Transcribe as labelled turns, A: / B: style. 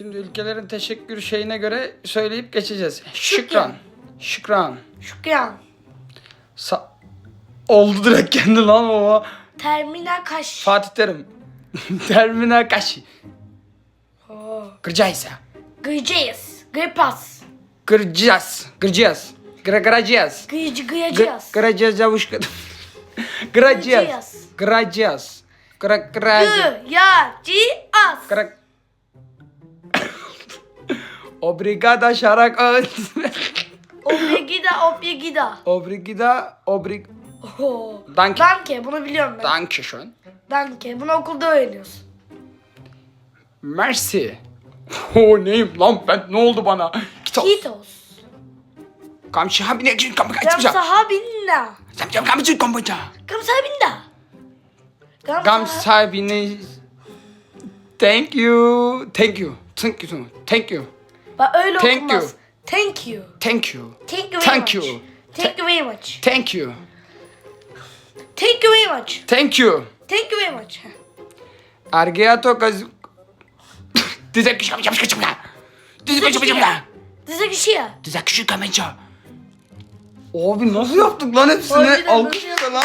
A: Şimdi ülkelerin teşekkür şeyine göre söyleyip geçeceğiz. Şükran. Şükran.
B: Şükran.
A: Sa- Oldu direkt kendi lan baba.
B: Terminal kaş.
A: Fatih Terim. Terminal kaşı. Ya.
B: Gıyacağız. Gıypas.
A: Kıracağız. Kıracağız. Kıra kıracağız.
B: Gıyıcı
A: Gı-
B: gıyacağız.
A: Kıracağız. Kıracağız.
B: Kıracağız.
A: Kıra kıracağız.
B: Gıyacağız.
A: Kıra... Obrigada şarak.
B: Obligida obligida.
A: Obrigada. Obrig...
B: Oo.
A: Danke.
B: Danke bunu biliyorum ben.
A: Danke schön.
B: Danke bunu okulda öğreniyoruz.
A: Merci. O neyim lan ben ne oldu bana? Kitos.
B: Kitos.
A: Kamçı ha bine gidin kamçı
B: Gam
A: kaçmayacağım.
B: sahabinna.
A: Samcam kamçı kombaca.
B: Gam sahabinna. Gam,
A: Gam
B: sah-
A: sahibine. Thank you. Thank you. Thank you. Thank you.
B: Bak öyle
A: Thank
B: okunmaz.
A: you.
B: Thank you.
A: Thank you.
B: Thank you very
A: Thank
B: much.
A: you.
B: Thank you very much.
A: Thank you.
B: Thank you very much.
A: Thank you.
B: Thank you very much.
A: Argeato kaz... Dize kişi kamçı kamçı kamçı. Dize kişi kamçı kamçı.
B: Dize kişi ya.
A: Dize kişi. Abi nasıl yaptık lan hepsini?
B: Harbiden nasıl
A: Alkışla lan.